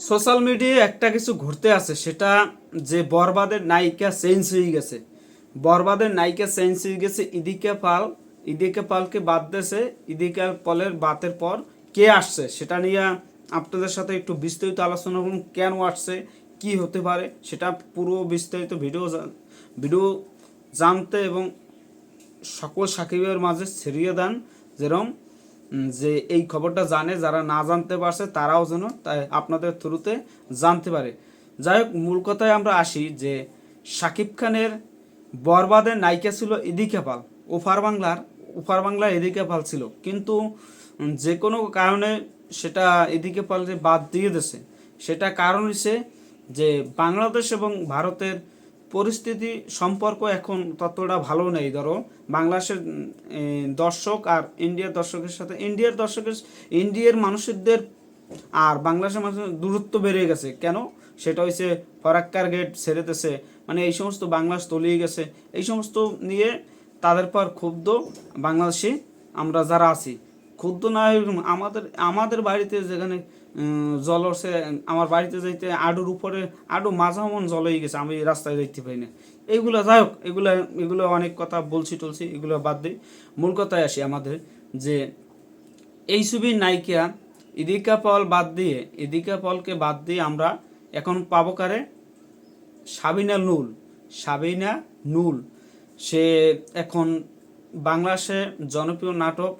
Social মিডিয়ায় একটা কিছু ঘুরতে আছে সেটা যে বরবাদের নায়িকা চেঞ্জ হয়ে গেছে। বরবাদের নায়িকা চেঞ্জ হয়ে গেছে ইদিকা পাল। ইদিকা পালকে বাদ দিয়েছে ইদিকা পালের বাতের পর কে আসছে সেটা নিয়ে আপনাদের সাথে একটু বিস্তারিত আলোচনা করুন কেন আসছে কি হতে পারে সেটা পুরো বিস্তারিত ভিডিও ভিডিও জানতে এবং সকল সাকিবের মাঝে ছড়িয়ে দেন। যেরকম উম, যে এই খবরটা জানে, যারা না জানতে পারছে, তারাও যেন তাই আপনাদের থ্রুতে জানতে পারে। যাই হোক, মূল কথায় আমরা আসি যে সাকিব খানের বরবাদের নায়িকা ছিল ইদিকা পাল। ওপার বাংলার, ওফার বাংলার এদিকে পাল ছিল। কিন্তু যে কোনো কারণে সেটা এদিকে পাল যে বাদ দিয়ে দিয়েছে। সেটা কারণ হচ্ছে যে বাংলাদেশ এবং ভারতের পরিস্থিতি সম্পর্ক এখন ততটা ভালো নেই, ধরো। বাংলাদেশের দর্শক আর ইন্ডিয়ার দর্শকের সাথে, ইন্ডিয়ার দর্শকের, ইন্ডিয়ার মানুষদের আর বাংলাদেশের মানুষের দূরত্ব বেড়ে গেছে। কেন? সেটা হচ্ছে ফরাক্কার গেট ছেড়েতেছে। মানে এই সমস্ত বাংলাদেশ তলিয়ে গেছে। এই সমস্ত নিয়ে তাদের পর ক্ষুব্ধ বাংলাদেশি আমরা যারা আছি। ক্ষুব্ধ না আমাদের আমাদের বাড়িতে যেখানে উম, জল হচ্ছে আমার বাড়িতে যাইতে আডুর উপরে আডু মাঝামন জল হয়ে গেছে আমি রাস্তায় যাইতে পারি না। এইগুলো যাই হোক এগুলো এগুলো অনেক কথা বলছি টলছি এগুলো বাদ দিই। মূল কথায় আসি আমাদের যে এই ছবির নায়িকা ইদিকা পল বাদ দিয়ে ইদিকা পলকে বাদ দিয়ে আমরা এখন পাবো কারে? সাবিনা নুল সাবিনা নুল সে এখন বাংলাদেশে জনপ্রিয় নাটক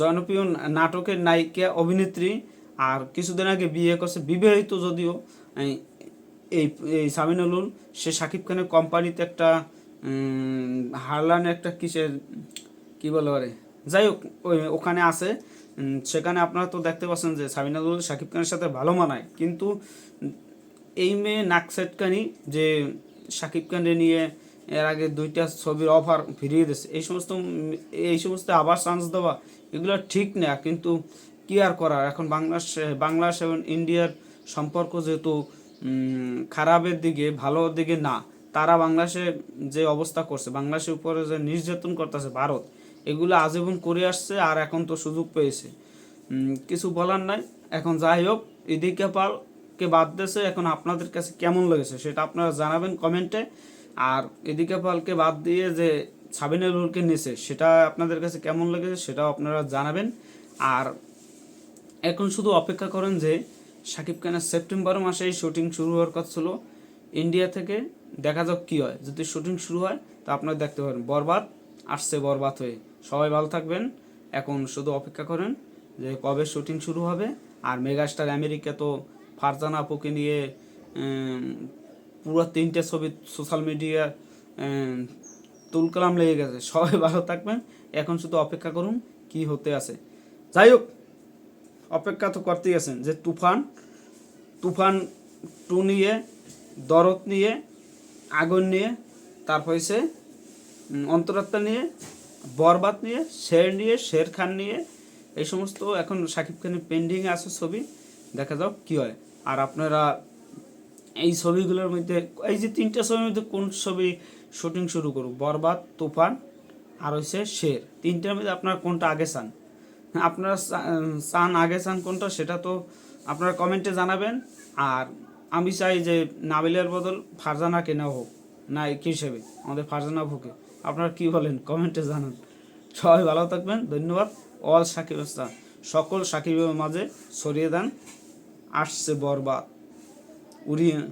জনপ্রিয় নাটকের নায়িকা অভিনেত্রী আর কিছুদিন আগে বিয়ে করছে বিবাহিত যদিও, এই এই এই সামিনুল সে সাকিব খানের কোম্পানিতে একটা হারলান একটা কিসের, কি বলে পারে যাই হোক ওখানে আছে। সেখানে আপনারা তো দেখতে পাচ্ছেন যে সাবিনাদুল সাকিব খানের সাথে ভালো মানায়। কিন্তু এই মেয়ে নাকসেটকানি যে সাকিব খানকে নিয়ে এর আগে দুইটা ছবির অফার ফিরিয়ে দিয়েছে। এই সমস্ত এই সমস্ত আবার চান্স দেওয়া, এগুলো ঠিক না, কিন্তু কি আর করার? এখন বাংলাদেশ বাংলাদেশ এবং ইন্ডিয়ার সম্পর্ক যেহেতু খারাপের দিকে, ভালোর দিকে না, তারা বাংলাদেশে যে অবস্থা করছে, বাংলাদেশের উপরে যে নির্যাতন করতেছে ভারত, এগুলো আজীবন করে আসছে আর এখন তো সুযোগ পেয়েছে। কিছু বলার নাই। এখন যাই হোক ইদিকে পালকে বাদ দিয়েছে। এখন আপনাদের কাছে কেমন লেগেছে সেটা আপনারা জানাবেন কমেন্টে। আর এদিকে পালকে বাদ দিয়ে যে সাবিনুলকে নিয়েছে সেটা আপনাদের কাছে কেমন লেগেছে সেটাও আপনারা জানাবেন। আর এখন শুধু অপেক্ষা করেন যে সাকিব খানের সেপ্টেম্বর মাসেই শুটিং শুরু হওয়ার কথা ছিল। ইন্ডিয়া থেকে দেখা যাক কী হয়। যদি শুটিং শুরু হয়, তা আপনারা দেখতে পারেন। বরবাদ, আসছে বরবাদ হয়ে। সবাই ভালো থাকবেন। এখন শুধু অপেক্ষা করেন যে কবে শুটিং শুরু হবে। আর মেগাস্টার আমেরিকা তো ফারজানা আপুকে নিয়ে পুরো তিনটে ছবি সোশ্যাল মিডিয়া তুলকালাম লেগে গেছে। সবাই ভালো থাকবেন। এখন শুধু অপেক্ষা করুন কি হতে আছে। যাই হোক অপেক্ষা তো করতেই আছেন যে তুফান তুফান টু নিয়ে দরদ নিয়ে আগুন নিয়ে তারপর উম, অন্তরাত্মা নিয়ে বরবাদ নিয়ে শের নিয়ে শের খান নিয়ে এই সমস্ত এখন সাকিব খানের পেন্ডিংয়ে আছে ছবি। দেখা যাক কি হয়। আর আপনারা এই ছবিগুলোর মধ্যে, এই যে তিনটা ছবির মধ্যে কোন ছবি শুটিং শুরু করুক? বরবাদ, তুফান, আর হচ্ছে শের। তিনটার মধ্যে আপনার কোনটা আগে চান? আপনারা চান আগে চান কোনটা সেটা তো আপনারা কমেন্টে জানাবেন। আর আমি চাই যে নাবিলের বদল ফারজানা কেনা হোক। না কি হিসেবে? আমাদের ফারজানা ভুকে আপনারা কি বলেন? কমেন্টে জানান। সবাই ভালো থাকবেন। ধন্যবাদ। অল সাকিব। সকল সাকিবের মাঝে ছড়িয়ে দেন। আসছে বরবাদ। 우리